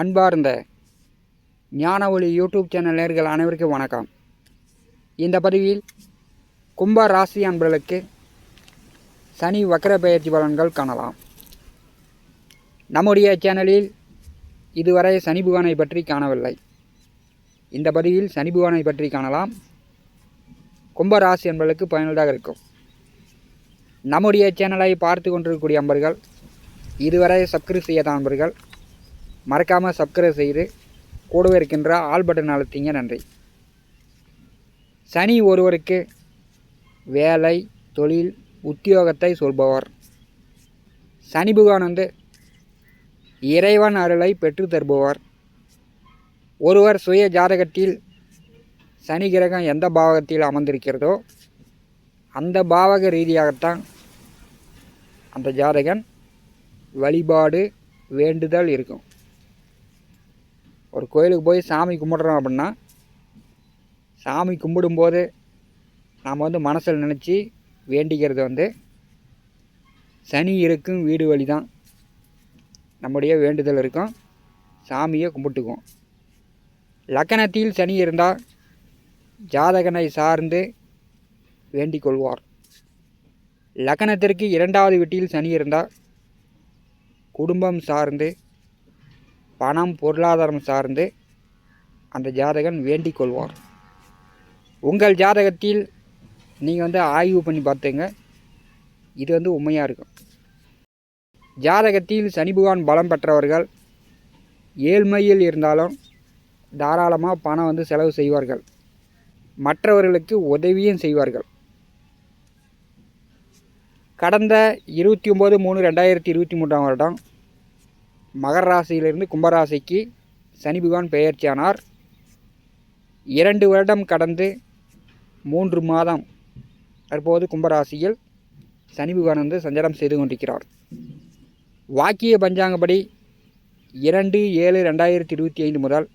அன்பார்ந்த ஞான ஒளி யூடியூப் சேனல் நேர்கள் அனைவருக்கும் வணக்கம். இந்த பதிவில் கும்ப ராசி அன்பர்களுக்கு சனி வக்கர பெயர்ச்சி பலன்கள் காணலாம். நம்முடைய சேனலில் இதுவரை சனி புகானை பற்றி காணவில்லை. இந்த பதிவில் சனி புகானை பற்றி காணலாம். கும்ப ராசி அன்பர்களுக்கு பயனுள்ளதாக இருக்கும். நம்முடைய சேனலை பார்த்து கொண்டிருக்கக்கூடிய அன்பர்கள் இதுவரை சப்ஸ்கிரைப் செய்யாத அன்பர்கள் மறக்காமல் சப்ஸ்கிரைப் செய்து கூடவே இருக்கின்ற ஆல் பட்டன் அழுத்திங்க நன்றி. சனி ஒருவருக்கு வேலை தொழில் உத்தியோகத்தை சொல்பவர். சனி பகவான் வந்து இறைவன் அருளை பெற்று தருபவர். ஒருவர் சுய ஜாதகத்தில் சனி கிரகம் எந்த பாவகத்தில் அமர்ந்திருக்கிறதோ அந்த பாவக ரீதியாகத்தான் அந்த ஜாதகன் வழிபாடு வேண்டுதல் இருக்கும். ஒரு கோயிலுக்கு போய் சாமி கும்பிட்றோம் அப்படின்னா சாமி கும்பிடும்போது நாம் வந்து மனசில் நினச்சி வேண்டிக்கிறது வந்து சனி இருக்கும் வீடு வழி தான் நம்முடைய வேண்டுதல் இருக்கும். சாமியை கும்பிட்டுக்குவோம். லக்கணத்தில் சனி இருந்தால் ஜாதகனை சார்ந்து வேண்டிக் கொள்வார் லக்கணத்திற்கு இரண்டாவது வீட்டில் சனி இருந்தால் குடும்பம் சார்ந்து பணம் பொருளாதாரம் சார்ந்து அந்த ஜாதகன் வேண்டிக் கொள்வார். உங்கள் ஜாதகத்தில் நீங்கள் வந்து ஆய்வு பண்ணி பார்த்துங்க. இது வந்து உண்மையாக இருக்கும். ஜாதகத்தில் சனி பகவான் பலம் பெற்றவர்கள் ஏழ்மையில் இருந்தாலும் தாராளமாக பணம் வந்து செலவு செய்வார்கள். மற்றவர்களுக்கு உதவியும் செய்வார்கள். கடந்த இருபத்தி ஒம்பது மூணு ரெண்டாயிரத்தி இருபத்தி மூன்றாம் வருடம் மகர ராசியிலிருந்து கும்பராசிக்கு சனி பகவான் பெயர்ச்சியானார். இரண்டு வருடம் கடந்து மூன்று மாதம் தற்போது கும்பராசியில் சனி பகவான் வந்து சஞ்சாரம் செய்து கொண்டிருக்கிறார். வாக்கிய பஞ்சாங்கப்படி இரண்டு ஏழு ரெண்டாயிரத்தி இருபத்தி ஐந்து முதல்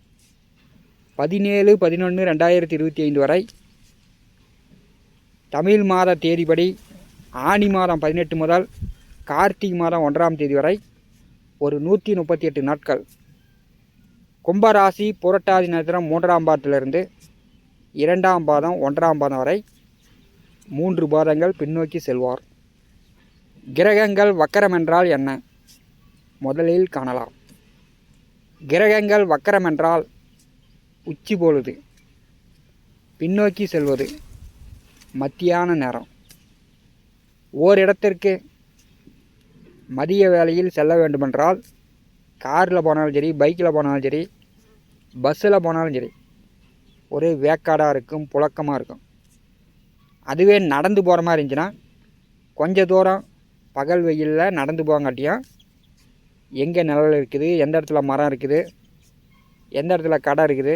பதினேழு பதினொன்று ரெண்டாயிரத்தி இருபத்தி ஐந்து வரை தமிழ் மாத தேதிப்படி ஆனி மாதம் பதினெட்டு முதல் கார்த்திகை மாதம் ஒன்றாம் தேதி வரை ஒரு நூற்றி முப்பத்தி எட்டு நாட்கள். கும்பராசி புரட்டாதி நட்சத்திரம் மூன்றாம் பாதத்திலிருந்து இரண்டாம் பாதம் ஒன்றாம் பாதம் வரை மூன்று பாதங்கள் பின்னோக்கி செல்வார். கிரகங்கள் வக்கரம் என்றால் என்ன? முதலில் காணலாம். கிரகங்கள் வக்கரம் என்றால் உச்சி பொழுது பின்னோக்கி செல்வது மத்தியான நேரம். ஓரிடத்திற்கு மதிய வேலையில் செல்ல வேண்டுமென்றால் காரில் போனாலும் சரி பைக்கில் போனாலும் சரி பஸ்ஸில் போனாலும் சரி ஒரே வேக்காடாக இருக்கும் புழக்கமாக இருக்கும். அதுவே நடந்து போகிற மாதிரி இருந்துச்சுன்னா கொஞ்ச தூரம் பகல் வெயிலில் நடந்து போகாட்டியும் எங்கே நிழல் இருக்குது எந்த இடத்துல மரம் இருக்குது எந்த இடத்துல கடை இருக்குது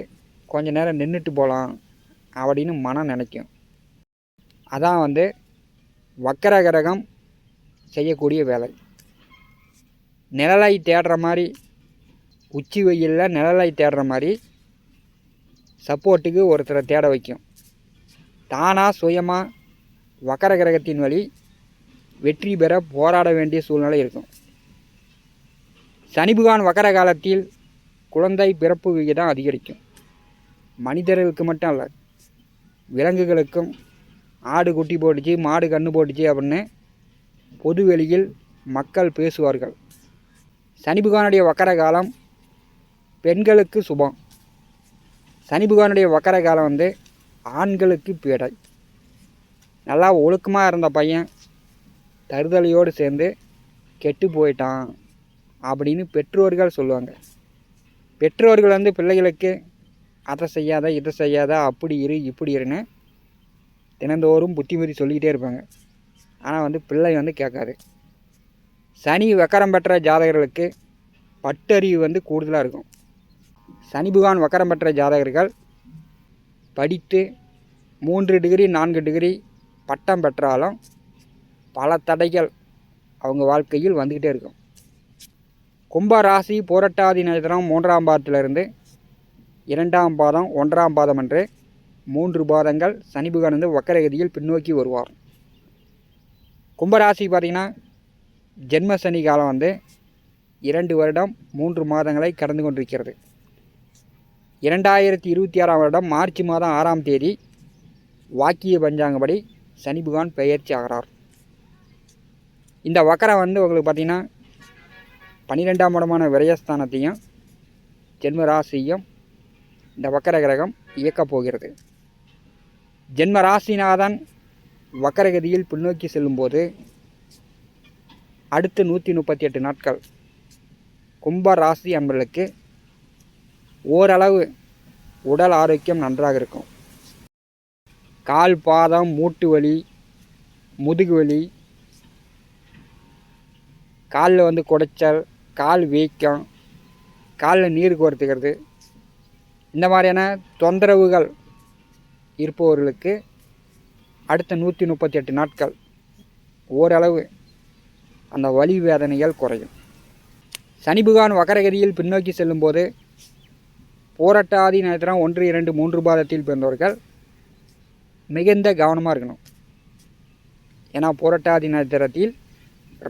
கொஞ்ச நேரம் நின்றுட்டு போகலாம் அப்படின்னு மனம் நினைக்கும். அதான் வந்து வக்கர கிரகம் செய்யக்கூடிய வேலை. நிழலை தேடுற மாதிரி உச்சி வெயிலில் நிழலை தேடுற மாதிரி சப்போர்ட்டுக்கு ஒருத்தரை தேட வைக்கும். தானாக சுயமாக வக்கர கிரகத்தின் வழி வெற்றி பெற போராட வேண்டிய சூழ்நிலை இருக்கும். சனிபுகான் வக்கர காலத்தில் குழந்தை பிறப்பு விகிதம் அதிகரிக்கும். மனிதர்களுக்கு மட்டும் அல்ல விலங்குகளுக்கும் ஆடு குட்டி போட்டுச்சு மாடு கன்று போட்டுச்சு அப்படின்னு பொது வெளியில் மக்கள் பேசுவார்கள். சனி பகவானுடைய வக்கர காலம் பெண்களுக்கு சுபம். சனி பகவானுடைய வக்கர காலம் வந்து ஆண்களுக்கு பீடை. நல்லா ஒழுக்கமாக இருந்த பையன் தருதலையோடு சேர்ந்து கெட்டு போயிட்டான் அப்படின்னு பெற்றோர்கள் சொல்லுவாங்க. பெற்றோர்கள் வந்து பிள்ளைகளுக்கு அதை செய்யாத இதை செய்யாத அப்படி இரு இப்படி இருன்னு தினந்தோறும் புத்திமதி சொல்லிக்கிட்டே இருப்பாங்க. ஆனால் வந்து பிள்ளை வந்து கேட்காது. சனி வக்கரம் பெற்ற ஜாதகர்களுக்கு பட்டறிவு வந்து கூடுதலாக இருக்கும். சனி புகான் வக்கரம் பெற்ற ஜாதகர்கள் படித்து மூன்று டிகிரி நான்கு டிகிரி பட்டம் பெற்றாலும் பல தடைகள் அவங்க வாழ்க்கையில் வந்துக்கிட்டே இருக்கும். கும்ப ராசி போரட்டாதி நட்சத்திரம் மூன்றாம் பாதத்திலிருந்து இரண்டாம் பாதம் ஒன்றாம் பாதம் என்று மூன்று பாதங்கள் சனி புகான் வந்து வக்கரகதியில் பின்னோக்கி வருவார். கும்பராசி பார்த்திங்கன்னா ஜென்ம சனி காலம் வந்து இரண்டு வருடம் மூன்று மாதங்களை கடந்து கொண்டிருக்கிறது. இரண்டாயிரத்தி இருபத்தி ஆறாம் வருடம் மார்ச் மாதம் ஆறாம் தேதி வாக்கிய பஞ்சாங்கப்படி சனி பகவான் பெயர்ச்சி ஆகிறார். இந்த வக்கரம் வந்து உங்களுக்கு பார்த்திங்கன்னா பன்னிரெண்டாம் இடமான விரயஸ்தானத்தையும் ஜென்மராசியும் இந்த வக்கர கிரகம் இயக்கப் போகிறது. ஜென்மராசிநாதன் வக்கரகதியில் பின்னோக்கி செல்லும்போது அடுத்த நூற்றி முப்பத்தி எட்டு நாட்கள். கும்ப ராசி அன்பர்களுக்கு ஓரளவு உடல் ஆரோக்கியம் நன்றாக இருக்கும். கால் பாதம் மூட்டு வலி முதுகு வலி காலில் வந்து குடைச்சல் கால் வீக்கம் காலில் நீர் கோர்த்துக்கிறது இந்த மாதிரியான தொந்தரவுகள் இருப்பவர்களுக்கு அடுத்த நூற்றி முப்பத்தி எட்டு நாட்கள் ஓரளவு அந்த வலி வேதனைகள் குறையும். சனி புகான் வக்கரகதியில் பின்னோக்கி செல்லும்போது போராட்டாதி நேரத்தில் ஒன்று இரண்டு மூன்று பாதத்தில் பிறந்தவர்கள் மிகுந்த கவனமாக இருக்கணும். ஏன்னா போராட்டாதி நட்சத்திரத்தில்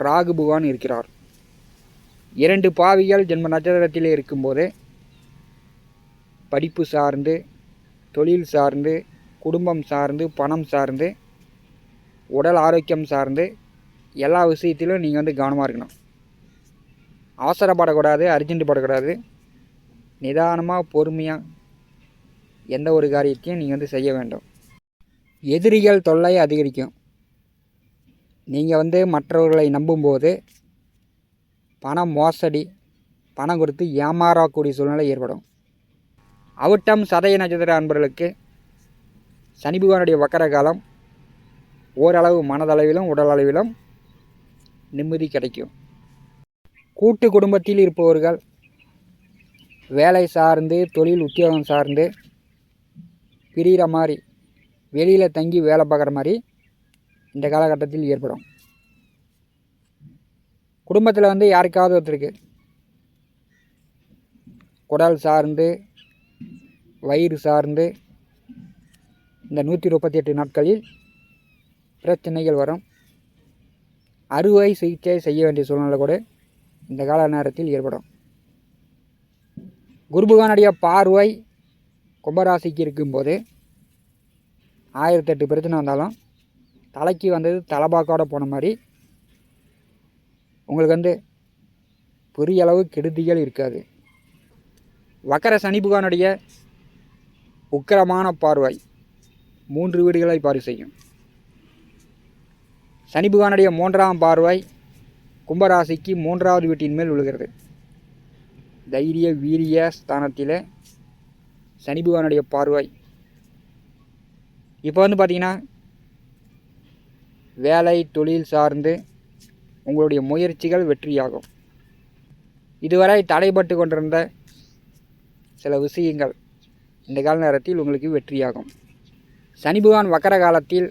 ராகு பகவான் இருக்கிறார். இரண்டு பாவிகள் ஜென்ம நட்சத்திரத்தில் இருக்கும்போது படிப்பு சார்ந்து தொழில் சார்ந்து குடும்பம் சார்ந்து பணம் சார்ந்து உடல் ஆரோக்கியம் சார்ந்து எல்லா விஷயத்திலும் நீங்கள் வந்து கவனமாக இருக்கணும். அவசரப்படக்கூடாது அர்ஜென்ட் படக்கூடாது. நிதானமாக பொறுமையாக எந்த ஒரு காரியத்தையும் நீங்கள் வந்து செய்ய வேண்டும். எதிரிகள் தொல்லை அதிகரிக்கும். நீங்கள் வந்து மற்றவர்களை நம்பும்போது பணம் மோசடி பணம் கொடுத்து ஏமாறக்கூடிய சூழ்நிலை ஏற்படும். அவிட்டம் சதய நட்சத்திர அன்பர்களுக்கு சனி பகவானுடைய வக்கர காலம் ஓரளவு மனதளவிலும் உடல் அளவிலும் நிம்மதி கிடைக்கும். கூட்டு குடும்பத்தில் இருப்பவர்கள் வேலை சார்ந்து தொழில் உத்தியோகம் சார்ந்து பிரிகிற மாதிரி வெளியில் தங்கி வேலை பார்க்குற மாதிரி இந்த காலகட்டத்தில் ஏற்படும். குடும்பத்தில் வந்து யாருக்காவது ஒருத்தருக்கு குடல் சார்ந்து வயிறு சார்ந்து இந்த நூற்றி முப்பத்தி எட்டு நாட்களில் பிரச்சனைகள் வரும். அறுவை சிகிச்சை செய்ய வேண்டிய சூழ்நிலை கூட இந்த கால நேரத்தில் ஏற்படும். குருபகானுடைய பார்வை கும்பராசிக்கு இருக்கும்போது ஆயிரத்தெட்டு பிரச்சனை வந்தாலும் தலைக்கு வந்தது தலைபாக்கோட போன மாதிரி உங்களுக்கு வந்து பெரிய அளவு கெடுதிகள் இருக்காது. வக்கர சனிபுகானுடைய உக்கிரமான பார்வை மூன்று வீடுகளை பார்வை செய்யும் சனி புகானுடைய மூன்றாம் பார்வை கும்பராசிக்கு மூன்றாவது வீட்டின் மேல் விழுகிறது. தைரிய வீரிய ஸ்தானத்தில் சனி புகானுடைய பார்வை. இப்போ வந்து பார்த்திங்கன்னா வேலை தொழில் சார்ந்து உங்களுடைய முயற்சிகள் வெற்றியாகும். இதுவரை தடைபட்டு கொண்டிருந்த சில விஷயங்கள் இந்த கால நேரத்தில் உங்களுக்கு வெற்றியாகும். சனி பகவான் வக்கர காலத்தில்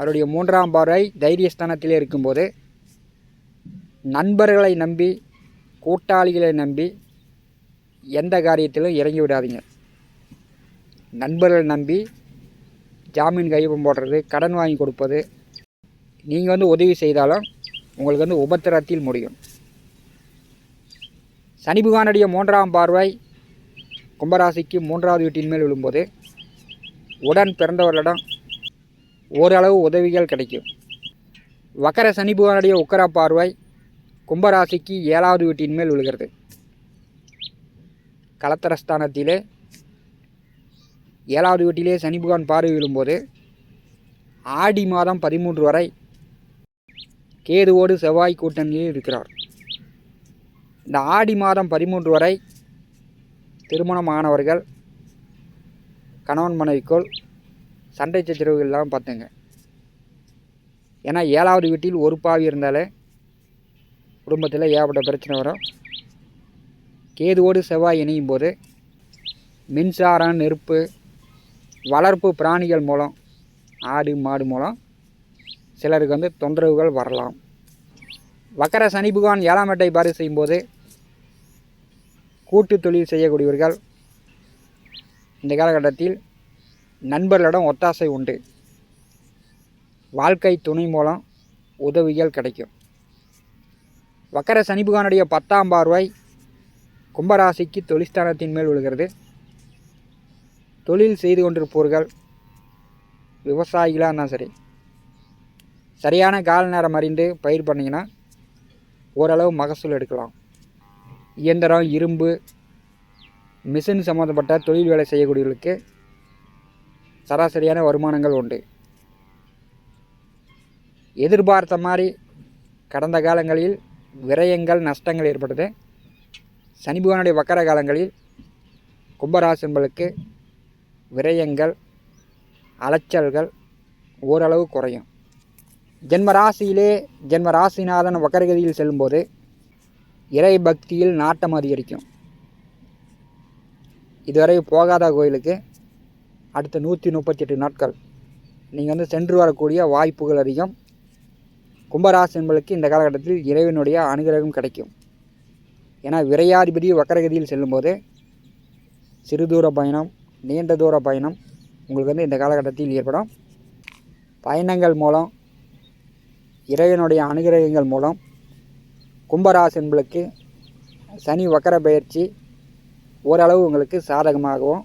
அவருடைய மூன்றாம் பார்வை தைரியஸ்தானத்திலே இருக்கும்போது நண்பர்களை நம்பி கூட்டாளிகளை நம்பி எந்த காரியத்திலும் இறங்கி விடாதீங்க. நண்பர்களை நம்பி ஜாமீன் கையொப்பம் போடுறது கடன் வாங்கி கொடுப்பது நீங்கள் வந்து உதவி செய்தாலும் உங்களுக்கு வந்து உபத்திரத்தில் முடியும். சனி மூன்றாம் பார்வை கும்பராசிக்கு மூன்றாவது வீட்டின் மேல் விழும்போது உடன் பிறந்தவர்களிடம் ஓரளவு உதவிகள் கிடைக்கும். வக்கர சனி புகனுடைய உக்கர பார்வை கும்பராசிக்கு ஏழாவது வீட்டின் மேல் விழுகிறது. கலத்தரஸ்தானத்திலே ஏழாவது வீட்டிலே சனி புகான் பார்வை விழும்போது ஆடி மாதம் பதிமூன்று வரை கேதுவோடு செவ்வாய் கூட்டணியில் இருக்கிறார். இந்த ஆடி மாதம் பதிமூன்று வரை திருமணமானவர்கள் கணவன் மனைவிக்குள் சண்டை சச்சரவுகள்லாம் பார்த்தேங்க. பார்த்துங்க ஏன்னா ஏழாவது வீட்டில் ஒரு பாவி இருந்தாலே குடும்பத்தில் ஏகப்பட்ட பிரச்சனை வரும். கேதுவோடு செவ்வாய் இணையும் போது மின்சாரம் நெருப்பு வளர்ப்பு பிராணிகள் மூலம் ஆடு மாடு மூலம் சிலருக்கு வந்து தொந்தரவுகள் வரலாம். வக்கர சனி பகவான் ஏழாம் எட்டை பாரி செய்யும்போது கூட்டு தொழில் செய்யக்கூடியவர்கள் இந்த காலகட்டத்தில் நண்பர்களிடம் ஒத்தாசை உண்டு. வாழ்க்கை துணை மூலம் உதவிகள் கிடைக்கும். வக்கர சனிபுகானுடைய பத்தாம் பார்வை கும்பராசிக்கு தொழிற்ஸ்தானத்தின் மேல் விழுகிறது. தொழில் செய்து கொண்டிருப்பவர்கள் விவசாயிகளாக இருந்தால் சரி சரியான கால நேரம் அறிந்து பயிர் பண்ணிங்கன்னா ஓரளவு மகசூல் எடுக்கலாம். இயந்திரம் இரும்பு மிஷின் சம்மந்தப்பட்ட தொழில் வேலை செய்யக்கூடியவர்களுக்கு சராசரியான வருமானங்கள் உண்டு. எதிர்பார்த்த மாதிரி கடந்த காலங்களில் விரயங்கள் நஷ்டங்கள் ஏற்பட்டது. சனிபகவானுடைய வக்கர காலங்களில் கும்பராசன்களுக்கு விரயங்கள் அலைச்சல்கள் ஓரளவு குறையும். ஜென்ம ராசியிலே ஜென்ம ராசிநாதன் வக்கரகதியில் செல்லும்போது இறை பக்தியில் நாட்டம் அதிகரிக்கும். இதுவரை போகாத கோயிலுக்கு அடுத்த நூற்றி முப்பத்தி எட்டு நாட்கள். நீங்கள் வந்து சென்று வரக்கூடிய வாய்ப்புகள் அதிகம். கும்பராசி என்பதற்கு இந்த காலகட்டத்தில் இறைவனுடைய அனுகிரகம் கிடைக்கும். ஏன்னா விரையாதிபதி வக்கரகதியில் செல்லும்போது சிறு தூர பயணம் நீண்ட தூர பயணம் உங்களுக்கு வந்து இந்த காலகட்டத்தில் ஏற்படும். பயணங்கள் மூலம் இறைவனுடைய அனுகிரகங்கள் மூலம் கும்பராசி என்பதற்கு சனி வக்கர பயிற்சி ஓரளவு உங்களுக்கு சாதகமாகவும்